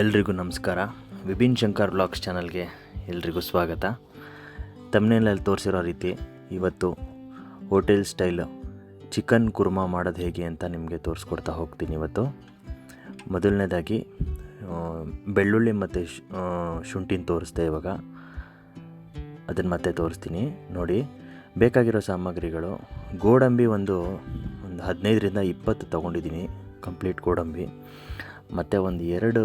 ಎಲ್ರಿಗೂ ನಮಸ್ಕಾರ. ವಿಪಿನ್ ಶಂಕರ್ ಬ್ಲಾಗ್ಸ್ ಚಾನಲ್ಗೆ ಎಲ್ರಿಗೂ ಸ್ವಾಗತ. ತಮ್ಮನೇಲಲ್ಲಿ ತೋರಿಸಿರೋ ರೀತಿ ಇವತ್ತು ಹೋಟೆಲ್ ಸ್ಟೈಲ್ ಚಿಕನ್ ಕುರ್ಮಾ ಮಾಡೋದು ಹೇಗೆ ಅಂತ ನಿಮಗೆ ತೋರಿಸ್ಕೊಡ್ತಾ ಹೋಗ್ತೀನಿ ಇವತ್ತು. ಮೊದಲನೇದಾಗಿ ಬೆಳ್ಳುಳ್ಳಿ ಮತ್ತು ಶುಂಠಿನ ತೋರಿಸ್ದೆ ಇವಾಗ. ಅದನ್ನು ಮತ್ತೆ ತೋರಿಸ್ತೀನಿ. ನೋಡಿ, ಬೇಕಾಗಿರೋ ಸಾಮಗ್ರಿಗಳು. ಗೋಡಂಬಿ ಒಂದು ಒಂದು ಹದಿನೈದರಿಂದ ಇಪ್ಪತ್ತು ತೊಗೊಂಡಿದ್ದೀನಿ, ಕಂಪ್ಲೀಟ್ ಗೋಡಂಬಿ. ಮತ್ತು ಒಂದು ಎರಡು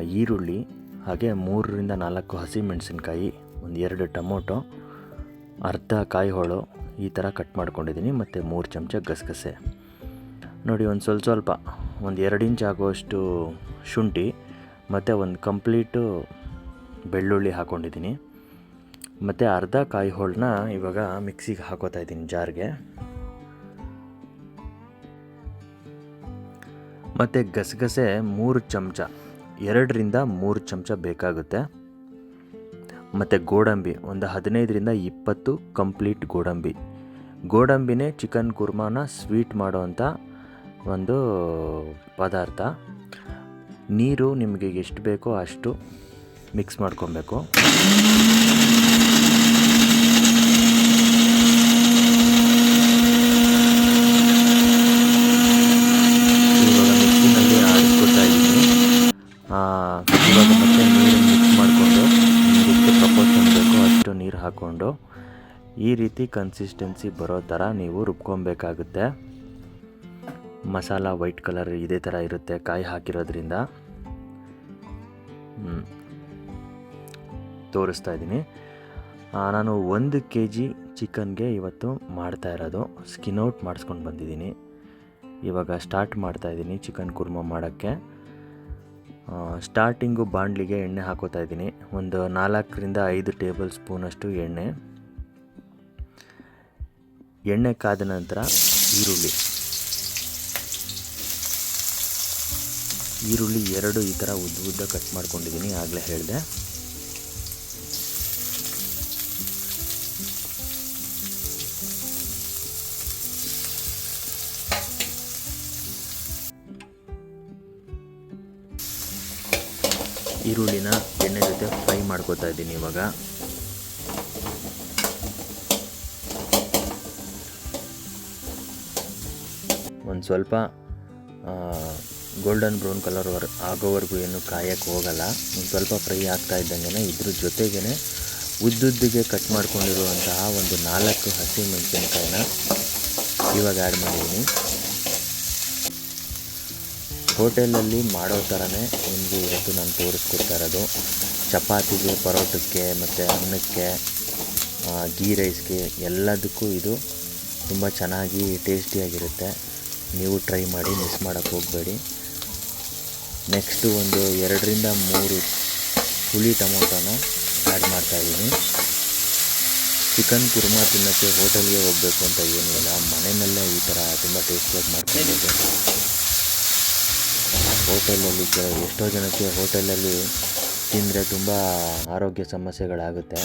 ಈರುಳ್ಳಿ, ಹಾಗೆ ಮೂರರಿಂದ ನಾಲ್ಕು ಹಸಿಮೆಣಸಿನ್ಕಾಯಿ, ಒಂದು ಎರಡು ಟೊಮೊಟೊ, ಅರ್ಧ ಕಾಯಿ ಹೋಳು ಈ ಥರ ಕಟ್ ಮಾಡ್ಕೊಂಡಿದ್ದೀನಿ ಮತ್ತು ಮೂರು ಚಮಚ ಗಸಗಸೆ. ನೋಡಿ, ಒಂದು ಸ್ವಲ್ಪ ಸ್ವಲ್ಪ, ಒಂದು ಎರಡು ಇಂಚ್ ಆಗುವಷ್ಟು ಶುಂಠಿ, ಮತ್ತು ಒಂದು ಕಂಪ್ಲೀಟು ಬೆಳ್ಳುಳ್ಳಿ ಹಾಕ್ಕೊಂಡಿದ್ದೀನಿ ಮತ್ತು ಅರ್ಧ ಕಾಯಿ ಹೋಳನ್ನ ಇವಾಗ ಮಿಕ್ಸಿಗೆ ಹಾಕೋತಾ ಇದ್ದೀನಿ ಜಾರ್ಗೆ. ಮತ್ತು ಗಸಗಸೆ ಮೂರು ಚಮಚ. ಎರಡರಿಂದ ಮೂರು ಚಮಚ ಬೇಕಾಗುತ್ತೆ. ಮತ್ತು ಗೋಡಂಬಿ, ಒಂದು ಹದಿನೈದರಿಂದ ಇಪ್ಪತ್ತು ಕಂಪ್ಲೀಟ್ ಗೋಡಂಬಿ. ಗೋಡಂಬಿನೇ ಚಿಕನ್ ಕುರ್ಮಾನ ಸ್ವೀಟ್ ಮಾಡೋವಂಥ ಒಂದು ಪದಾರ್ಥ. ನೀರು ನಿಮಗೆ ಎಷ್ಟು ಬೇಕೋ ಅಷ್ಟು ಮಿಕ್ಸ್ ಮಾಡ್ಕೊಬೇಕು ಇವಾಗ ಮಿಕ್ಸಿನಲ್ಲಿ ಆಡಿಸ್ಕೊತಾ ಇದ್ದೀನಿ ಆ, ಇವಾಗ ಮತ್ತೆ ನೀರು ಮಿಕ್ಸ್ ಮಾಡಿಕೊಂಡು ಎಷ್ಟು ಪ್ರಪೋರ್ಷನ್ ಬೇಕೋ ಅಷ್ಟು ನೀರು ಹಾಕ್ಕೊಂಡು ಈ ರೀತಿ ಕನ್ಸಿಸ್ಟೆನ್ಸಿ ಬರೋ ಥರ ನೀವು ರುಬ್ಕೊಬೇಕಾಗುತ್ತೆ. ಮಸಾಲ ವೈಟ್ ಕಲರ್ ಇದೇ ಥರ ಇರುತ್ತೆ ಕಾಯಿ ಹಾಕಿರೋದ್ರಿಂದ. ತೋರಿಸ್ತಾ ಇದ್ದೀನಿ. ನಾನು ಒಂದು ಕೆ ಜಿ ಚಿಕನ್ಗೆ ಇವತ್ತು ಮಾಡ್ತಾ ಇರೋದು. ಸ್ಕಿನ್ ಔಟ್ ಮಾಡಿಸ್ಕೊಂಡು ಬಂದಿದ್ದೀನಿ. ಇವಾಗ ಸ್ಟಾರ್ಟ್ ಮಾಡ್ತಾ ಇದ್ದೀನಿ ಚಿಕನ್ ಕುರ್ಮ ಮಾಡೋಕ್ಕೆ. ಸ್ಟಾರ್ಟಿಂಗು ಬಾಂಡ್ಲಿಗೆ ಎಣ್ಣೆ ಹಾಕೋತಾ ಇದ್ದೀನಿ. ಒಂದು ನಾಲ್ಕರಿಂದ ಐದು ಟೇಬಲ್ ಸ್ಪೂನಷ್ಟು ಎಣ್ಣೆ. ಎಣ್ಣೆ ಕಾದ ನಂತರ ಈರುಳ್ಳಿ. ಈರುಳ್ಳಿ ಎರಡು ಈ ಥರ ಉದ್ದ ಉದ್ದ ಕಟ್ ಮಾಡ್ಕೊಂಡಿದ್ದೀನಿ, ಆಗಲೇ ಹೇಳಿದೆ. ಈರುಳ್ಳಿನ ಎಣ್ಣೆ ಜೊತೆ ಫ್ರೈ ಮಾಡ್ಕೋತಾ ಇದ್ದೀನಿ ಇವಾಗ. ಒಂದು ಸ್ವಲ್ಪ ಗೋಲ್ಡನ್ ಬ್ರೌನ್ ಕಲರ್ ವರ್, ಆಗೋವರೆಗೂ ಏನು ಕಾಯಕ್ಕೆ ಹೋಗಲ್ಲ. ಒಂದು ಸ್ವಲ್ಪ ಫ್ರೈ ಆಗ್ತಾ ಇದ್ದಂಗೆ ಇದ್ರ ಜೊತೆಗೇ ಉದ್ದುದ್ದಿಗೆ ಕಟ್ ಮಾಡ್ಕೊಂಡಿರುವಂತಹ ಒಂದು ನಾಲ್ಕು ಹಸಿ ಮೆಣಸಿನ್ಕಾಯಿನ ಇವಾಗ ಆ್ಯಡ್ ಮಾಡಿದ್ದೀನಿ. ಹೋಟೆಲಲ್ಲಿ ಮಾಡೋ ಥರನೇ ನಿಮಗೆ ಇವತ್ತು ನಾನು ತೋರಿಸ್ಕೊಡ್ತಾ ಇರೋದು. ಚಪಾತಿಗೆ, ಪರೋಟಕ್ಕೆ ಮತ್ತು ಅನ್ನಕ್ಕೆ ಗೀ ರೈಸ್ಗೆ ಎಲ್ಲದಕ್ಕೂ ಇದು ತುಂಬ ಚೆನ್ನಾಗಿ ಟೇಸ್ಟಿಯಾಗಿರುತ್ತೆ ನೀವು ಟ್ರೈ ಮಾಡಿ ಮಿಸ್ ಮಾಡೋಕ್ಕೆ ಹೋಗಬೇಡಿ. ನೆಕ್ಸ್ಟು ಒಂದು ಎರಡರಿಂದ ಮೂರು ಹುಳಿ ಟೊಮೊಟೊನ ಆ್ಯಡ್ ಮಾಡ್ತಾಯಿದ್ದೀನಿ ಚಿಕನ್ ಕುರ್ಮಾ ತಿನ್ನೋಕ್ಕೆ ಹೋಟೆಲ್ಗೆ ಹೋಗಬೇಕು ಅಂತ ಏನಿಲ್ಲ. ಮನೆಯಲ್ಲೇ ಈ ಥರ ತುಂಬ ಟೇಸ್ಟಿಯಾಗಿ ಮಾಡ್ಕೊಬೋದು ಹೋಟೆಲಲ್ಲಿ ಅಲ್ಲಿ ಎಷ್ಟೋ ಜನಕ್ಕೆ ಹೋಟೆಲಲ್ಲಿ ತಿಂದರೆ ತುಂಬ ಆರೋಗ್ಯ ಸಮಸ್ಯೆಗಳಾಗುತ್ತೆ.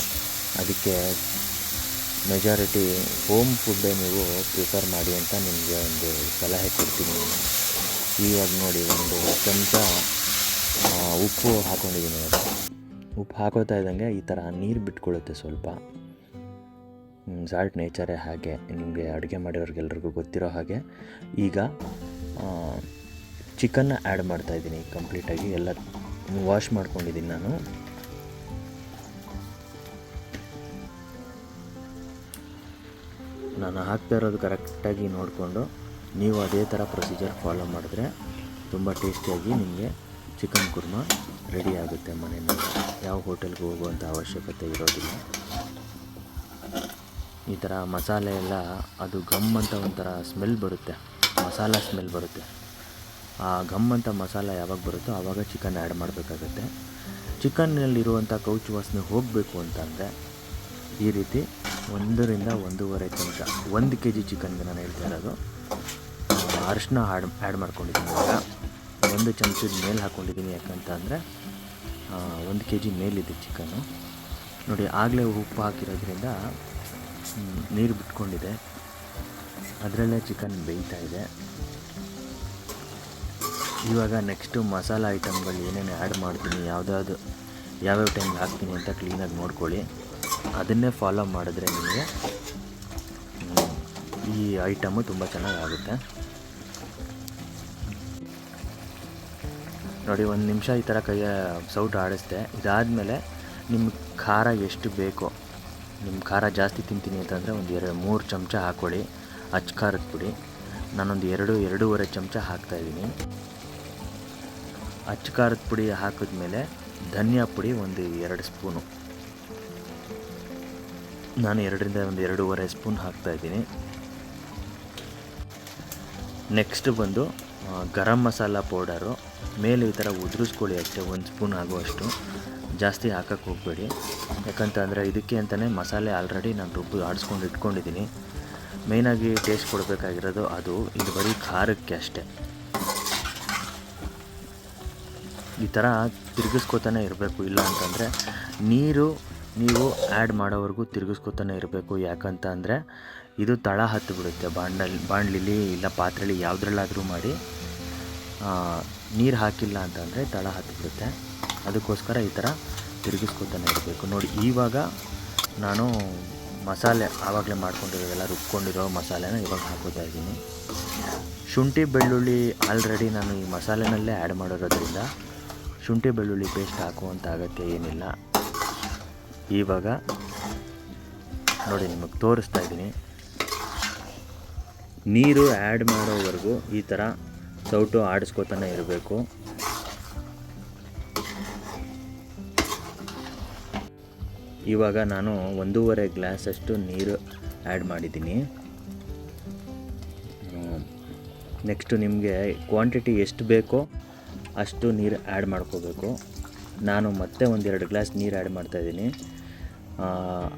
ಅದಕ್ಕೆ ಮೆಜಾರಿಟಿ ಹೋಮ್ ಫುಡ್ಡೇ ನೀವು ಪ್ರಿಫರ್ ಮಾಡಿ ಅಂತ ನಿಮಗೆ ಒಂದು ಸಲಹೆ ಕೊಡ್ತೀನಿ. ಈವಾಗ ನೋಡಿ, ಒಂದು ಚಮಚ ಉಪ್ಪು ಹಾಕ್ಕೊಂಡಿದ್ದೀನಿ ಅದು ಉಪ್ಪು ಹಾಕೋತಾ ಇದ್ದಂಗೆ ಈ ಥರ ನೀರು ಬಿಟ್ಕೊಳ್ಳುತ್ತೆ ಸ್ವಲ್ಪ. ಸಾಲ್ಟ್ ನೇಚರೇ ಹಾಗೆ ನಿಮಗೆ ಅಡುಗೆ ಮಾಡಿರೋರಿಗೆಲ್ರಿಗೂ ಗೊತ್ತಿರೋ ಹಾಗೆ. ಈಗ ಚಿಕನ್ನ ಆ್ಯಡ್ ಮಾಡ್ತಾಯಿದ್ದೀನಿ ಕಂಪ್ಲೀಟಾಗಿ ಎಲ್ಲ ವಾಶ್ ಮಾಡ್ಕೊಂಡಿದ್ದೀನಿ ನಾನು. ನಾನು ಹಾಕ್ತಾ ಇರೋದು ಕರೆಕ್ಟಾಗಿ ನೋಡಿಕೊಂಡು ನೀವು ಅದೇ ಥರ ಪ್ರೊಸೀಜರ್ ಫಾಲೋ ಮಾಡಿದ್ರೆ ತುಂಬ ಟೇಸ್ಟಿಯಾಗಿ ನಿಮಗೆ ಚಿಕನ್ ಕುರ್ಮಾ ರೆಡಿ ಆಗುತ್ತೆ ಮನೆಯಲ್ಲಿ. ಯಾವ ಹೋಟೆಲ್ಗೆ ಹೋಗುವಂಥ ಅವಶ್ಯಕತೆ ಇರೋದಿಲ್ಲ. ಈ ಥರ ಮಸಾಲೆ ಎಲ್ಲ ಅದು ಗಮ್ ಅಂತ ಒಂಥರ ಸ್ಮೆಲ್ ಬರುತ್ತೆ. ಮಸಾಲ ಸ್ಮೆಲ್ ಬರುತ್ತೆ. ಆ ಘಮ್ ಅಂತ ಮಸಾಲ ಯಾವಾಗ ಬರುತ್ತೋ ಆವಾಗ ಚಿಕನ್ ಆ್ಯಡ್ ಮಾಡಬೇಕಾಗತ್ತೆ. ಚಿಕನ್ನಲ್ಲಿರುವಂಥ ಕೌಚು ವಾಸನೆ ಹೋಗಬೇಕು ಅಂತಂದರೆ ಈ ರೀತಿ ಒಂದರಿಂದ ಒಂದೂವರೆ ಚಮಚ, ಒಂದು ಕೆ ಜಿ ಚಿಕನ್ಗೆ ನಾನು ಹೇಳ್ತಾ ಇರೋದು. ಅರಿಶಿನ ಆ್ಯಡ್ ಆ್ಯಡ್ ಮಾಡ್ಕೊಂಡಿದ್ದೀನಿ ಇವಾಗ. ಒಂದು ಚಮಚದ ಮೇಲೆ ಹಾಕ್ಕೊಂಡಿದ್ದೀನಿ ಯಾಕಂತ ಅಂದರೆ ಒಂದು ಕೆ ಜಿ ಮೇಲಿದೆ ಚಿಕನ್ನು ನೋಡಿ, ಆಗಲೇ ಉಪ್ಪು ಹಾಕಿರೋದ್ರಿಂದ ನೀರು ಬಿಟ್ಕೊಂಡಿದೆ. ಅದರಲ್ಲೇ ಚಿಕನ್ ಬೇಯ್ತಾ ಇದೆ. ಇವಾಗ ನೆಕ್ಸ್ಟು ಮಸಾಲ ಐಟಮ್ಗಳು ಏನೇನು ಆ್ಯಡ್ ಮಾಡ್ತೀನಿ ಯಾವುದಾದ್ರು ಯಾವ್ಯಾವ ಟೈಮ್ಗೆ ಹಾಕ್ತೀನಿ ಅಂತ ಕ್ಲೀನಾಗಿ ನೋಡ್ಕೊಳ್ಳಿ. ಅದನ್ನೇ ಫಾಲೋ ಮಾಡಿದ್ರೆ ನಿಮಗೆ ಈ ಐಟಮು ತುಂಬ ಚೆನ್ನಾಗಾಗುತ್ತೆ ನೋಡಿ, ಒಂದು ನಿಮಿಷ ಈ ಥರ ಕೈಯ ಸೌಟ್ ಆಡಿಸ್ದೆ. ಇದಾದಮೇಲೆ ನಿಮ್ಮ ಖಾರ ಎಷ್ಟು ಬೇಕೋ ನಿಮ್ಮ ಖಾರ ಜಾಸ್ತಿ ತಿಂತೀನಿ ಅಂತಂದರೆ ಒಂದು ಎರಡು, ಮೂರು ಚಮಚ ಹಾಕ್ಕೊಳ್ಳಿ ಅಚ್ಚ ಖಾರದ ಪುಡಿ. ನಾನೊಂದು ಎರಡು, ಎರಡೂವರೆ ಚಮಚ ಹಾಕ್ತಾಯಿದ್ದೀನಿ ಅಚ್ಚ ಖಾರದ ಪುಡಿ ಹಾಕಿದ್ಮೇಲೆ ಧನಿಯಾ ಪುಡಿ ಒಂದು ಎರಡು ಸ್ಪೂನು. ನಾನು ಎರಡರಿಂದ ಒಂದು ಎರಡೂವರೆ ಸ್ಪೂನ್ ಹಾಕ್ತಾಯಿದ್ದೀನಿ ನೆಕ್ಸ್ಟ್ ಬಂದು ಗರಂ ಮಸಾಲ ಪೌಡರು, ಮೇಲೆ ಈ ಥರ ಉದುರಿಸ್ಕೊಳ್ಳಿ ಅಷ್ಟೇ, ಒಂದು ಸ್ಪೂನ್ ಆಗುವಷ್ಟು. ಜಾಸ್ತಿ ಹಾಕಕ್ಕೆ ಹೋಗಬೇಡಿ. ಯಾಕಂತಂದರೆ ಇದಕ್ಕೆ ಅಂತಲೇ ಮಸಾಲೆ ಆಲ್ರೆಡಿ ನಾನು ರುಬ್ಬು ಆಡಿಸ್ಕೊಂಡು ಇಟ್ಕೊಂಡಿದ್ದೀನಿ. ಮೇಯ್ನಾಗಿ ಟೇಸ್ಟ್ ಕೊಡಬೇಕಾಗಿರೋದು ಅದು, ಇದು ಬರೀ ಖಾರಕ್ಕೆ ಅಷ್ಟೇ. ಈ ಥರ ತಿರುಗಿಸ್ಕೊತಾನೆ ಇರಬೇಕು. ಇಲ್ಲ ಅಂತಂದರೆ ನೀರು ನೀವು ಆ್ಯಡ್ ಮಾಡೋವರೆಗೂ ತಿರುಗಿಸ್ಕೊತಾನೆ ಇರಬೇಕು. ಯಾಕಂತ ಅಂದರೆ ಇದು ತಳ ಹತ್ತು ಬಿಡುತ್ತೆ ಬಾಂಡಲ್ಲಿ ಬಾಂಡ್ಲಿಲಿ ಇಲ್ಲ ಪಾತ್ರೆಲಿ ಯಾವುದ್ರಲ್ಲಾದರೂ ಮಾಡಿ ನೀರು ಹಾಕಿಲ್ಲ ಅಂತಂದರೆ ತಳ ಹತ್ತು ಬಿಡುತ್ತೆ ಅದಕ್ಕೋಸ್ಕರ ಈ ಥರ ತಿರುಗಿಸ್ಕೊತಾನೆ ಇರಬೇಕು. ನೋಡಿ, ಇವಾಗ ನಾನು ಮಸಾಲೆ ಆವಾಗಲೇ ಮಾಡ್ಕೊಂಡಿರೋದೆಲ್ಲ ರುಬ್ಕೊಂಡಿರೋ ಮಸಾಲೆನ ಇವಾಗ ಹಾಕೋತಾ ಇದ್ದೀನಿ. ಶುಂಠಿ, ಬೆಳ್ಳುಳ್ಳಿ ಆಲ್ರೆಡಿ ನಾನು ಈ ಮಸಾಲೆನಲ್ಲೇ ಆ್ಯಡ್ ಮಾಡಿರೋದ್ರಿಂದ ಶುಂಠಿ ಬೆಳ್ಳುಳ್ಳಿ ಪೇಸ್ಟ್ ಹಾಕುವಂಥ ಅಗತ್ಯ ಏನಿಲ್ಲ. ಇವಾಗ ನೋಡಿ ನಿಮಗೆ ತೋರಿಸ್ತಾ ಇದ್ದೀನಿ. ನೀರು ಆ್ಯಡ್ ಮಾಡೋವರೆಗೂ ಈ ಥರ ಸೌಟು ಆಡಿಸ್ಕೋತಾನೆ ಇರಬೇಕು. ಇವಾಗ ನಾನು ಒಂದೂವರೆ ಗ್ಲಾಸಷ್ಟು ನೀರು ಆ್ಯಡ್ ಮಾಡಿದ್ದೀನಿ. ನೆಕ್ಸ್ಟು ನಿಮಗೆ ಕ್ವಾಂಟಿಟಿ ಎಷ್ಟು ಬೇಕೋ ಅಷ್ಟು ನೀರು ಆ್ಯಡ್ ಮಾಡ್ಕೋಬೇಕು. ನಾನು ಮತ್ತೆ ಒಂದೆರಡು ಗ್ಲಾಸ್ ನೀರು ಆ್ಯಡ್ ಮಾಡ್ತಾಯಿದ್ದೀನಿ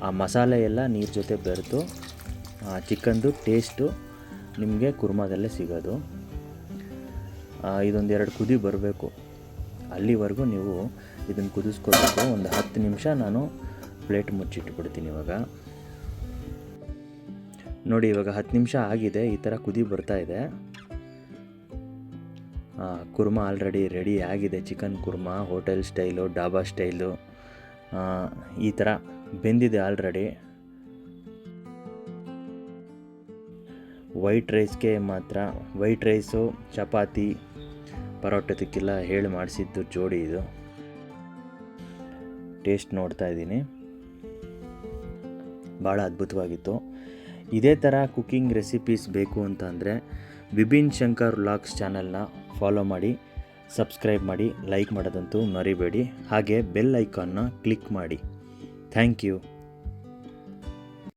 ಆ ಮಸಾಲೆ ಎಲ್ಲ ನೀರು ಜೊತೆ ಬೆರೆತು ಚಿಕನ್ದು ಟೇಸ್ಟು ನಿಮಗೆ ಕುರ್ಮಾದಲ್ಲೇ ಸಿಗೋದು. ಇದೊಂದು ಎರಡು ಕುದಿ ಬರಬೇಕು. ಅಲ್ಲಿವರೆಗೂ ನೀವು ಇದನ್ನು ಕುದಿಸ್ಕೋಬೇಕು. ಒಂದು ಹತ್ತು ನಿಮಿಷ ನಾನು ಪ್ಲೇಟ್ ಮುಚ್ಚಿಟ್ಬಿಡ್ತೀನಿ ಇವಾಗ. ನೋಡಿ, ಇವಾಗ ಹತ್ತು ನಿಮಿಷ ಆಗಿದೆ. ಈ ಥರ ಕುದಿ ಬರ್ತಾ ಇದೆ. ಕುರ್ಮಾ ಆಲ್ರೆಡಿ ರೆಡಿ ಆಗಿದೆ chicken kurma hotel style dhaba style ಈ ಥರ ಬೆಂದಿದೆ ಆಲ್ರೆಡಿ ವೈಟ್ ರೈಸ್ಗೆ ಮಾತ್ರ ವೈಟ್ ರೈಸು ಚಪಾತಿ ಪರೋಟದಕ್ಕೆಲ್ಲ ಹೇಳಿ ಮಾಡಿಸಿದ್ದು ಜೋಡಿ ಇದು. ಟೇಸ್ಟ್ ನೋಡ್ತಾ ಇದ್ದೀನಿ. ಭಾಳ ಅದ್ಭುತವಾಗಿತ್ತು. ಇದೇ ಥರ ಕುಕ್ಕಿಂಗ್ ರೆಸಿಪೀಸ್ ಬೇಕು ಅಂತ ಅಂದರೆ ವಿಭಿನ್ ಶಂಕರ್ ವ್ಲಾಗ್ಸ್ ಚಾನಲ್ನ ಫಾಲೋ ಮಾಡಿ ಸಬ್ಸ್ಕ್ರೈಬ್ ಮಾಡಿ ಲೈಕ್ ಮಾಡೋದಂತೂ ಮರಿಬೇಡಿ. ಹಾಗೆ ಬೆಲ್ ಐಕಾನ್ನ ಕ್ಲಿಕ್ ಮಾಡಿ. Thank you